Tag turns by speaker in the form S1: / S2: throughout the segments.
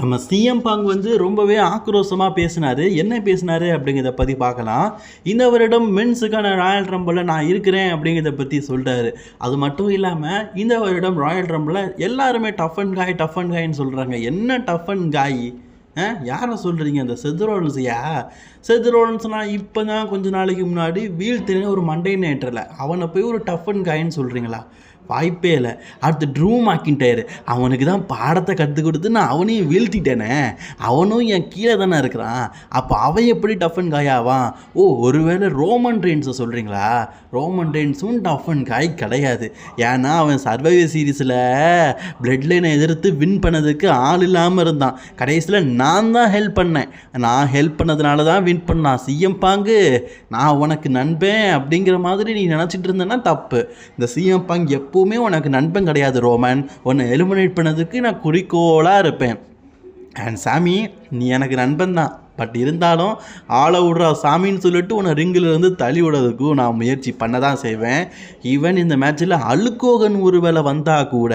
S1: நம்ம சிஎம் பாங் வந்து ரொம்பவே ஆக்ரோஷமாக பேசினார். என்ன பேசினாரு அப்படிங்கிறத பற்றி பார்க்கலாம். இந்த வருடம் மென்ஸுக்கான ராயல் ட்ரம்பில் நான் இருக்கிறேன் அப்படிங்கிறத பற்றி சொல்கிறாரு அது மட்டும் இல்லாமல் இந்த வருடம் ராயல் ட்ரம்பில் எல்லாருமே tough and guy tough and coin சொல்கிறாங்க என்ன டஃப் அண்ட் காய் ஆ யாரை சொல்கிறீங்க அந்த செதுரோலன்ஸையா செதுரோலன்ஸ்னால் இப்போ தான் கொஞ்ச நாளைக்கு முன்னாடி வீழ்த்தின ஒரு மண்டே நேட்டரில் அவனை போய் ஒரு டஃப் அண்ட் காயின்னு சொல்கிறீங்களா வாய்ப்பே இல்லை. அடுத்து ட்ரூ மாக்கின்ட்டாரு அவனுக்கு தான் பாடத்தை கற்றுக் கொடுத்து நான் அவனையும் வீழ்த்திட்டேனே. அவனும் என் கீழே தானே இருக்கிறான். அப்போ அவன் எப்படி டஃப் அண்ட் காயாவான் ஓ ஒருவேளை ரோமன் ரெயின்ஸை சொல்கிறீங்களா ரோமன் ரெயின்ஸும் டஃப் அண்ட் காய் கிடையாது. ஏன்னா அவன் சர்வைவர் சீரீஸில் பிளட் லைனை எதிர்த்து வின் பண்ணதுக்கு ஆள் இல்லாமல் இருந்தான். கடைசியில் நான் தான் ஹெல்ப் பண்ணேன். நான் ஹெல்ப் பண்ணதுனால தான் வின் பண்ணான். சிஎம் பாங்கு நான் உனக்கு நண்பேன் அப்படிங்கிற மாதிரி நீ நினச்சிட்டு இருந்தேன்னா தப்பு. இந்த சிஎம் பாங் எப்போ எப்போவுமே உனக்கு நண்பன் கிடையாது ரோமன். உன்னை எலிமினேட் பண்ணதுக்கு நான் குறிக்கோளாக இருப்பேன். அண்ட் சாமி நீ எனக்கு நண்பன் தான். பட் இருந்தாலும் ஆளை விடுற சாமின்னு சொல்லிட்டு உன்னை ரிங்கில் இருந்து தள்ளி விடுறதுக்கும் நான் முயற்சி பண்ண தான் செய்வேன். ஈவன் இந்த மேட்ச்சில் அழுக்கோகன் ஒருவேளை வந்தால் கூட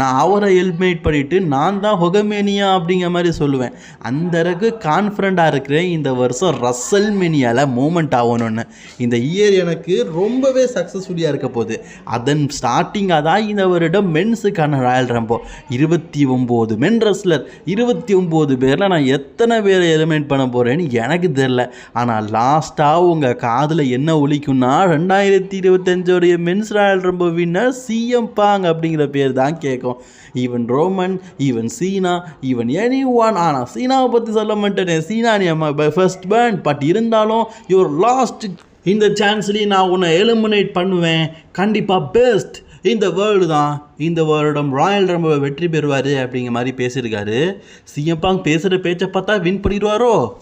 S1: நான் அவரை ஹெல்ப்மேட் பண்ணிவிட்டு நான் தான் ஹொகமேனியா அப்படிங்கிற மாதிரி சொல்லுவேன். அந்த அளவுக்கு கான்ஃபிடண்ட்டாக இருக்கிறேன். இந்த வருஷம் ரசல் மேனியாவில் மூமெண்ட் ஆகணும்னு. இந்த இயர் எனக்கு ரொம்பவே சக்ஸஸ்ஃபுல்லியாக இருக்க போகுது. அதன் ஸ்டார்டிங்காக தான் இந்த வருடம் மென்ஸுக்கான ராயல் ரம்போ இருபத்தி ஒம்பது மென் ரெஸ்லர் இருபத்தி ஒம்பது பேரில் நான் எத்தனை பேரை எலிமினேட் பண்ண போகிறேன்னு எனக்கு தெரில ஆனால் லாஸ்ட்டாக உங்கள் காதில் என்ன ஒழிக்கும்னா ரெண்டாயிரத்தி இருபத்தஞ்சோடைய மென்ஸ் ராயல் ரொம்ப வின்னர் சிஎம் பாங் அப்படிங்கிற பேர் தான் கேட்கும் even Roman even Cena even any one ஆனால் சீனாவை பற்றி சொல்ல மாட்டேனே. சீனா நீ ஃபர்ஸ்ட் பேண்ட் பட் இருந்தாலும் யுவர் லாஸ்ட் இந்த சான்ஸ்லேயும் நான் உன்னை எலிமினேட் பண்ணுவேன். கண்டிப்பாக பெஸ்ட் இந்த வேர்ல்டு தான் இந்த வருடம் ராயல் ரம்பை வெற்றி பெறுவார் அப்படிங்கிற மாதிரி பேசியிருக்காரு. சிஎம் பாங் பேசுகிற பேச்சை பார்த்தா வின் பண்ணிடுவாரோ?